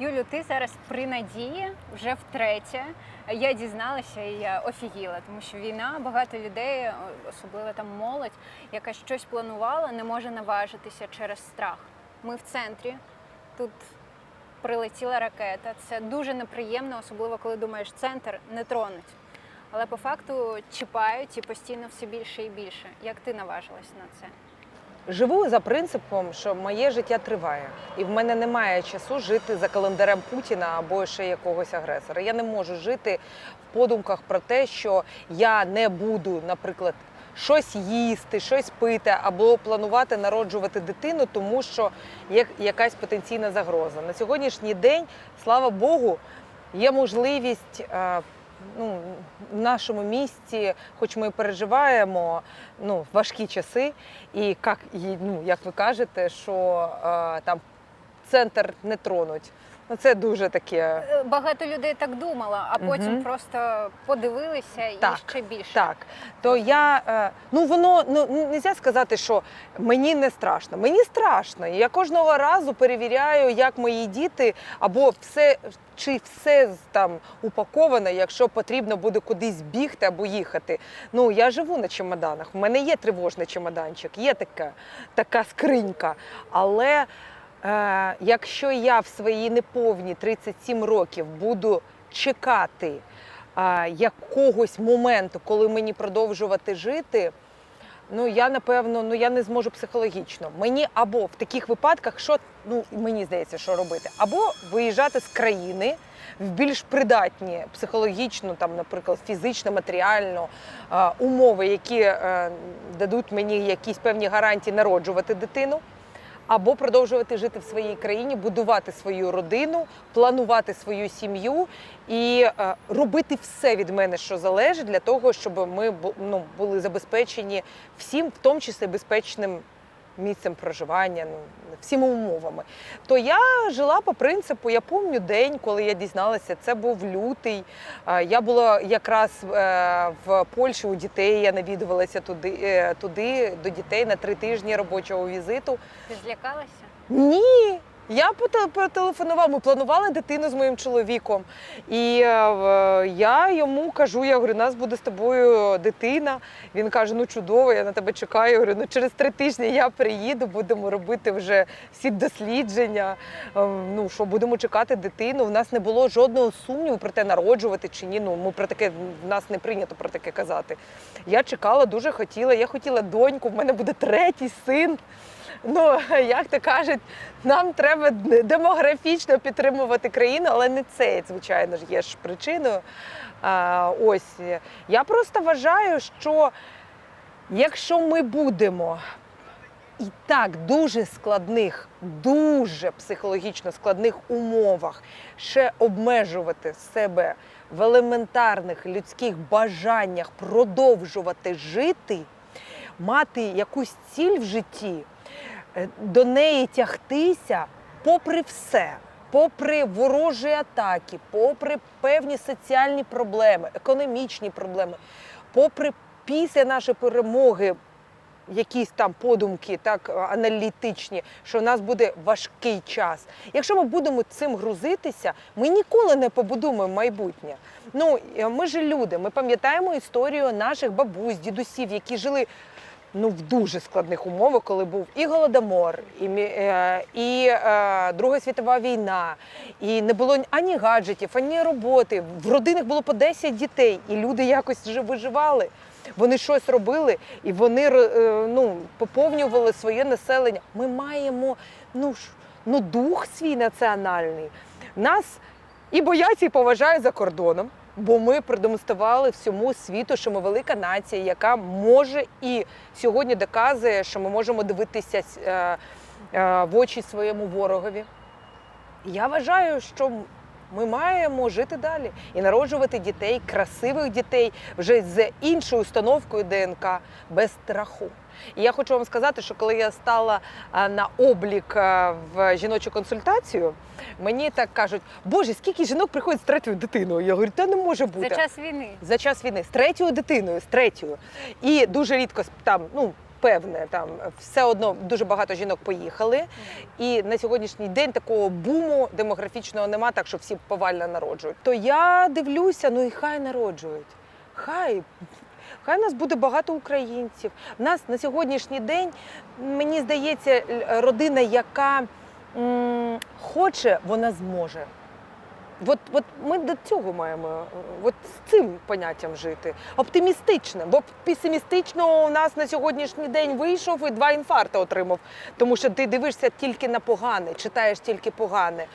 Юлю, ти зараз при надії вже втретє. Я дізналася і я офігіла, тому що війна, багато людей, особливо там молодь, яка щось планувала, не може наважитися через страх. Ми в центрі, тут прилетіла ракета. Це дуже неприємно, особливо коли думаєш, центр не тронуть. Але по факту чіпають і постійно все більше і більше. Як ти наважилась на це? Живу за принципом, що моє життя триває, і в мене немає часу жити за календарем Путіна або ще якогось агресора. Я не можу жити в подумках про те, що я не буду, наприклад, щось їсти, щось пити або планувати народжувати дитину, тому що є якась потенційна загроза. На сьогоднішній день, слава Богу, є можливість. Ну, в нашому місті, хоч ми переживаємо ну, важкі часи, і як, ну, як ви кажете, що е, там центр не тронуть. Ну, це дуже таке. Е, Багато людей так думало, а потім Мгм. просто подивилися і Так, ще більше. Так, то я е, ну воно ну не можна сказати, що мені не страшно. Мені страшно. Я кожного разу перевіряю, як мої діти або все чи все там упаковане, якщо потрібно буде кудись бігти або їхати. Ну я живу на чемоданах. У мене є тривожний чемоданчик, є така, така скринька. Але е, якщо я в свої неповні 37 років буду чекати а, якогось моменту, коли мені продовжувати жити, ну я напевно ну я не зможу психологічно. Мені або в таких випадках, що ну мені здається, що робити, або виїжджати з країни в більш придатні психологічно, там, наприклад, фізично, матеріально умови, які е, дадуть мені якісь певні гарантії народжувати дитину. Або продовжувати жити в своїй країні, будувати свою родину, планувати свою сім'ю і е, робити все від мене, що залежить, для того, щоб ми ну, були забезпечені всім, в тому числі безпечним місцем проживання, ну, всіма умовами. То я жила по принципу, я пам'ятаю день, коли я дізналася, це був лютий. Я була якраз е, в Польщі у дітей, я навідувалася туди, е, туди до дітей на три тижні робочого візиту. Ти злякалася? Ні. Я поте- потелефонував, ми планували дитину з моїм чоловіком. І е, я йому кажу: я говорю, нас буде з тобою дитина. Він каже: ну чудово, я на тебе чекаю. Я говорю, ну через три тижні я приїду, будемо робити вже всі дослідження. Е, Ну що будемо чекати дитину. У нас не було жодного сумніву про те, народжувати чи ні. Ну ми про таке в нас не прийнято про таке казати. Я чекала, дуже хотіла. Я хотіла доньку, в мене буде третій син. Ну, як то кажуть, нам треба демографічно підтримувати країну, але не це, звичайно ж, є ж причиною. А, ось я просто вважаю, що якщо ми будемо і так дуже складних, дуже психологічно складних умовах ще обмежувати себе в елементарних людських бажаннях продовжувати жити, мати якусь ціль в житті, до неї тягтися попри все. Попри ворожі атаки, попри певні соціальні проблеми, економічні проблеми, попри після нашої перемоги якісь там подумки, так аналітичні, що в нас буде важкий час. Якщо ми будемо цим грузитися, ми ніколи не побудуємо майбутнє. Ну е, ми ж люди, ми пам'ятаємо історію наших бабусь, дідусів, які жили. Ну, в дуже складних умовах, коли був і голодомор, і, е, і е, Друга світова війна, і не було ані гаджетів, ані роботи. В родинах було по 10 дітей, і люди якось вже виживали. Вони щось робили, і вони е, ну, поповнювали своє населення. Ми маємо ну, ну, дух свій національний. Нас і бояться, і поважають за кордоном. Бо ми продемонстрували всьому світу, що ми велика нація, яка може і сьогодні доказує, що ми можемо дивитися е, е, в очі своєму ворогові. Я вважаю, що ми маємо жити далі і народжувати дітей, красивих дітей вже з іншою установкою ДНК без страху. І я хочу вам сказати, що коли я стала на облік в жіночу консультацію, мені так кажуть, боже, скільки жінок приходять з третьою дитиною? Я говорю, та не може бути За час війни. за час війни з третьою дитиною, з третьою. І дуже рідко там, ну. Певне, там все одно дуже багато жінок поїхали. І на сьогоднішній день такого буму демографічного нема, так що всі повально народжують. То я дивлюся, ну і хай народжують. Хай. Хай нас буде багато українців. У нас на сьогоднішній день, мені здається, родина, яка м, хоче, вона зможе. От, от ми до цього маємо е, от з цим поняттям жити. Оптимістичне, бо песимістично у нас на сьогоднішній день вийшов і два інфаркти отримав. Тому що ти дивишся тільки на погане, читаєш тільки погане.